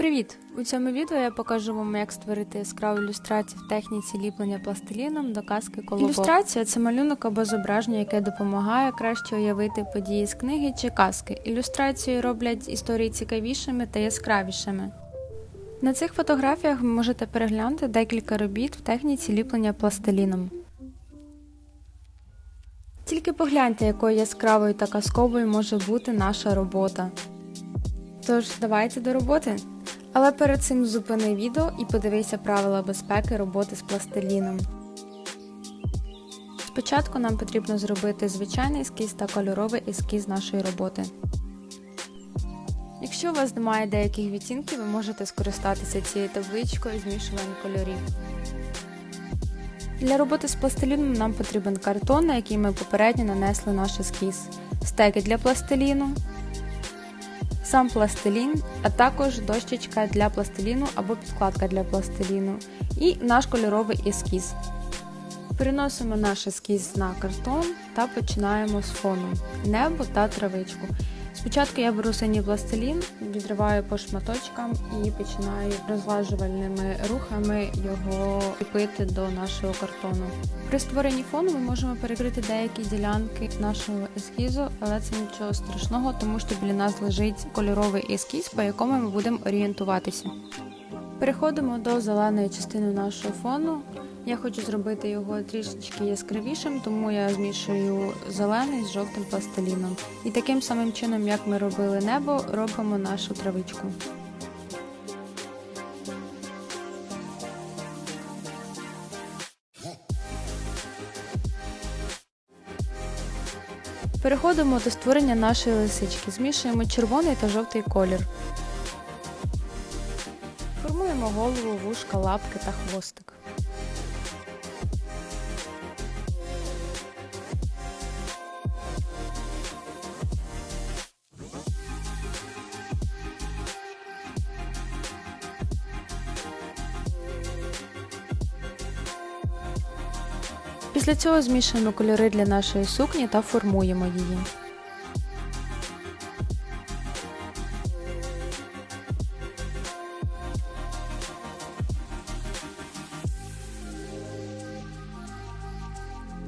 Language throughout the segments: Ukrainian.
Привіт! У цьому відео я покажу вам, як створити яскраву ілюстрацію в техніці ліплення пластиліном до казки колобок. Ілюстрація це малюнок або зображення, яке допомагає краще уявити події з книги чи казки. Ілюстрації роблять історії цікавішими та яскравішими. На цих фотографіях ви можете переглянути декілька робіт в техніці ліплення пластиліном. Тільки погляньте, якою яскравою та казковою може бути наша робота. Тож, давайте до роботи! Але перед цим зупини відео і подивися правила безпеки роботи з пластиліном. Спочатку нам потрібно зробити звичайний ескіз та кольоровий ескіз нашої роботи. Якщо у вас немає деяких відтінків, ви можете скористатися цією табличкою змішувань кольорів. Для роботи з пластиліном нам потрібен картон, на який ми попередньо нанесли наш ескіз, стеки для пластиліну, сам пластилін, а також дощечка для пластиліну або підкладка для пластиліну і наш кольоровий ескіз. Переносимо наш ескіз на картон та починаємо з фону небо та травичку. Спочатку я беру синій пластилін, відриваю по шматочкам і починаю розважувальними рухами його кріпити до нашого картону. При створенні фону ми можемо перекрити деякі ділянки нашого ескізу, але це нічого страшного, тому що біля нас лежить кольоровий ескіз, по якому ми будемо орієнтуватися. Переходимо до зеленої частини нашого фону. Я хочу зробити його трішечки яскравішим, тому я змішую зелений з жовтим пластиліном. І таким самим чином, як ми робили небо, робимо нашу травичку. Переходимо до створення нашої лисички. Змішуємо червоний та жовтий колір. Формуємо голову, вушка, лапки та хвостик. Після цього змішуємо кольори для нашої сукні та формуємо її.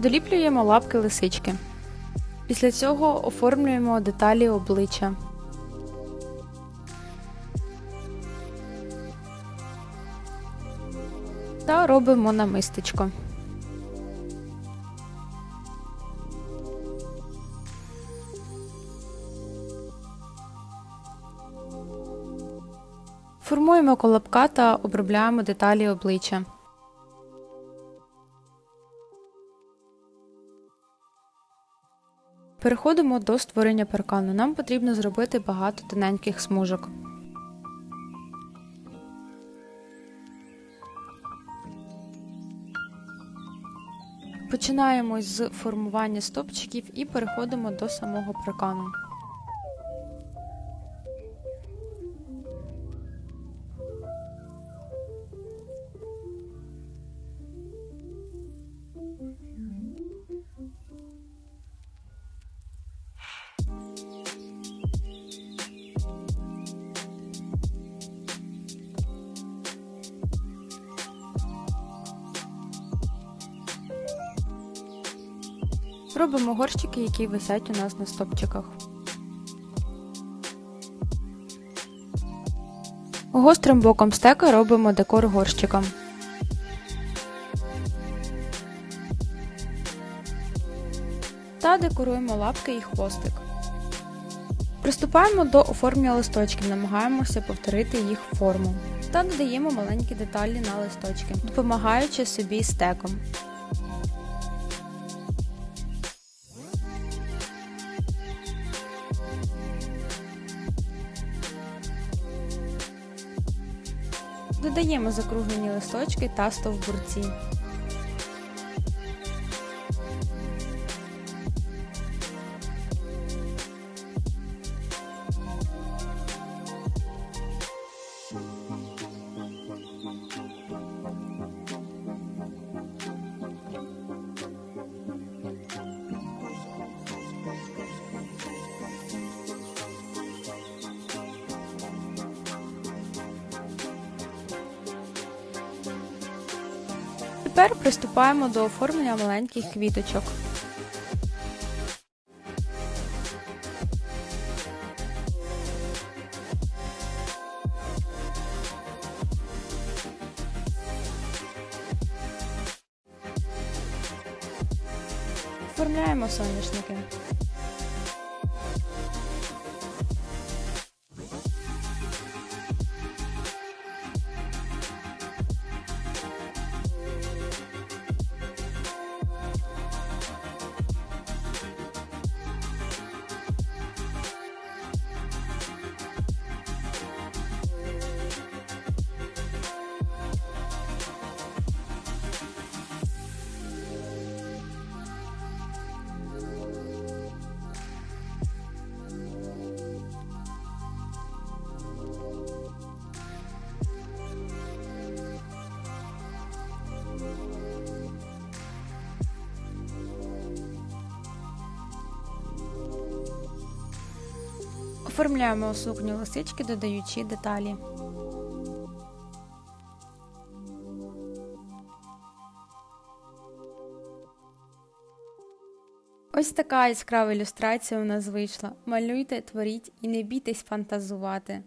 Доліплюємо лапки лисички. Після цього оформлюємо деталі обличчя. Та робимо намистечко. Формуємо колобка та обробляємо деталі обличчя. Переходимо до створення паркану. Нам потрібно зробити багато тоненьких смужок. Починаємо з формування стопчиків і переходимо до самого паркану. Робимо горщики, які висять у нас на стопчиках. Гострим боком стека робимо декор горщикам. Та декоруємо лапки і хвостик. Приступаємо до оформлення листочків, намагаємося повторити їх форму. Та додаємо маленькі деталі на листочки, допомагаючи собі стеком. Додаємо закруглені листочки та стовбурці. Тепер приступаємо до оформлення маленьких квіточок. Оформляємо соняшники. Оформляємо у сукню лисички, додаючи деталі. Ось така яскрава ілюстрація у нас вийшла. Малюйте, творіть і не бійтесь фантазувати.